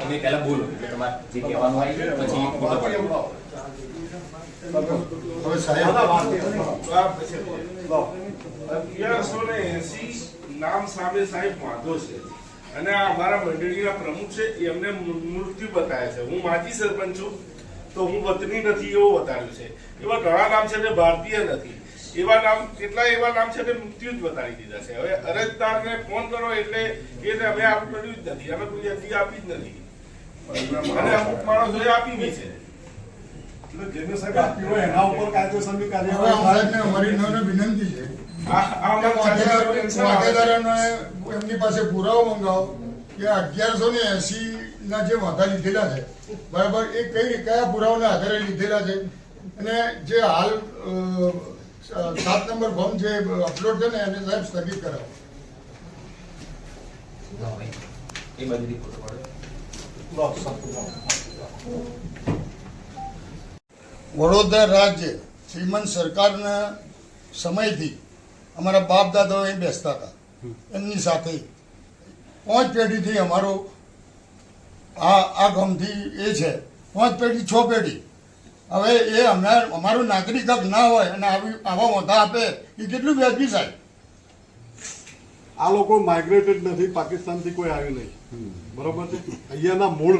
તમે પહેલા બોલો તમારે જે કહેવાનું હોય પછી હવે સાહેબ. એસી નામ સામે સાહેબ વાંધો છે. અને આ અમારા મંડળીના પ્રમુખ છે એમને મૃત્યુ બતાવે છે. હું માજી સરપંચ છું તો હું વતની નથી એવું બતાવ્યું છે. એવા ઘણા નામ છે જે ભારતીય નથી. એવા નામ કેટલા એવા નામ છે તે મૃત્યુ જ બતાવી દીધા છે. હવે અરજદારને ફોન કરો એટલે એને અમે આવું કર્યું જ નથી. અમે કોઈ અરજી આપી જ નથી. અને અમુક માણસોએ આપી બી છે. વિનંતી છે. એમની પાસે પુરાવો મંગાવો કે અગિયારસો ને એસી ના જે વાંધા લીધેલા છે બરાબર એ કઈ કયા પુરાવાના આધારે લીધેલા છે? અને જે હાલ સાત નંબર ફોર્મ જે અપલોડ છે ને એને સાહેબ સ્થગિત કરાવો. એ બાજુથી રિપોર્ટ પડે વડોદરા રાજ્ય શ્રીમંત સરકારના સમયથી અમારા બાપ દાદાઓ અહીં બેસતા હતા. એમની સાથે પાંચ પેઢીથી અમારો આ આ ગામથી એ છે. પાંચ પેઢી છ પેઢી. હવે એ અમને અમારું નાગરિક હક ના હોય અને આવી આવા વાંધા આપે એ કેટલું વ્યાજબી સાહેબ? આ લોકો માઇગ્રેટેડ નથી પાકિસ્તાનથી કોઈ આવ્યું નહીં. બરોબર છે? અહીંયાના મૂળ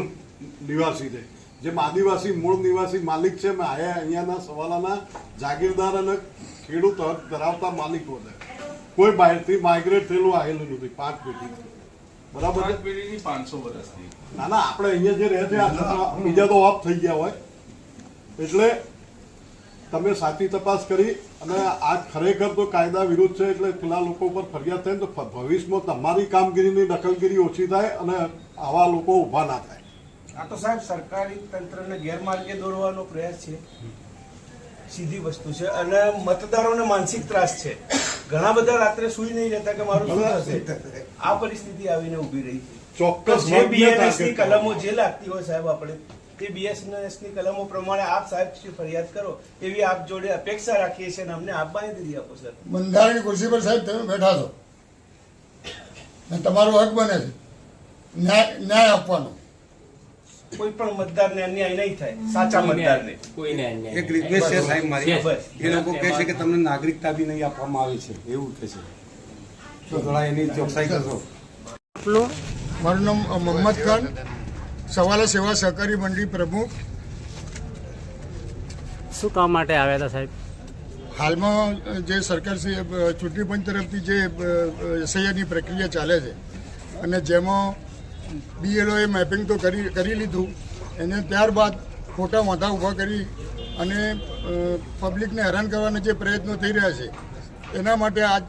નિવાસી છે. જેમ આદિવાસી મૂળ નિવાસી માલિક છે મેં આયા અહીંયાના સવાલાના જાગીરદાર અને ખેડૂત હક ધરાવતા માલિકો છે. કોઈ બહારથી માઇગ્રેટ થયેલું આવેલું નથી પાંચ પેઢી. બરાબર પેઢીની પાંચસો વર્ષથી ના ના આપણે અહીંયા જે રહે છે બીજા તો ઓફ થઈ ગયા હોય. એટલે તમે સાચી તપાસ કરી અને આ ખરેખર તો કાયદા વિરુદ્ધ છે એટલે પેલા લોકો ઉપર ફરિયાદ થાય તો ભવિષ્યમાં તમારી કામગીરીની દખલગીરી ઓછી થાય અને આવા લોકો ઊભા ના થાય. આ તો સાહેબ સરકારી તંત્રને ગેરમાર્ગે દોરવાનો પ્રયાસ છે. સીધી વસ્તુ છે અને મતદારોને માનસિક ત્રાસ છે. ઘણા બધા રાત્રે સુઈ નહીં રહેતા કે મારું શું થશે? આ પરિસ્થિતિ આવીને ઊભી રહી ચોક્કસ જે વર્ગને બીએનએસ કલમો જે લાગતી હોય સાહેબ આપણે તે બીએસએનએસની કલમો પ્રમાણે આપ સાહેબ શ્રી ફરિયાદ કરો એવી આપ જોડે અપેક્ષા રાખીએ છીએ અને અમને આપવાની દીધી આપો સર. બંધારણની ખુરશી પર સાહેબ તમે બેઠા છો. અને તમારો હક બને છે. ન્યાય ન્યાય આપવાનો. કોઈ પણ મતદારને અન્યાય નહીં થાય સાચા મતદારને. કોઈને એક રિક્વેસ્ટ છે સાહેબ મારી. એ લોકો કહે છે કે તમને નાગરિકતા બી નહીં આપવામાં આવી છે એવું કહે છે. તો થોડા એની ચોકસાઈ કરશો. મારું નામ મોહમ્મદ ખાન. સવાલા સેવા સહકારી મંડળી પ્રમુખ. શું કામ માટે આવ્યા હતા સાહેબ? હાલમાં જે સરકાર ચૂંટણી પંચ તરફથી જે એસઆઈઆરની પ્રક્રિયા ચાલે છે અને જેમાં બીએલઓએ મેપિંગ તો કરી કરી લીધું એને ત્યારબાદ ખોટા વાંધા ઊભા કરી અને પબ્લિકને હેરાન કરવાના જે પ્રયત્નો થઈ રહ્યા છે એના માટે આજ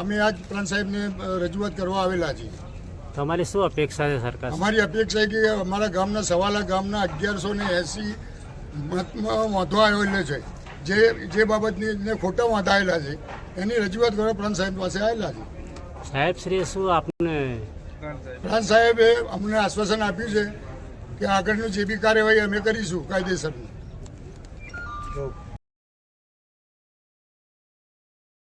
અમે આજ પ્રાંત સાહેબને રજૂઆત કરવા આવેલા છીએ. તમારી શું અપેક્ષા છે સરકાર અમારી અપેક્ષા કે અમારા ગામના સવાલા ગામના અગિયારસો ને એસી વાંધો આવેલો છે. જે જે બાબતની ખોટા વાંધા આવેલા છે એની રજૂઆત કરવા પ્રાંત સાહેબ પાસે આવેલા છે. સાહેબ શ્રી શું આપને પ્રાંત સાહેબે અમને આશ્વાસન આપ્યું છે કે આગળનું જે બી કાર્યવાહી અમે કરીશું કાયદેસરની.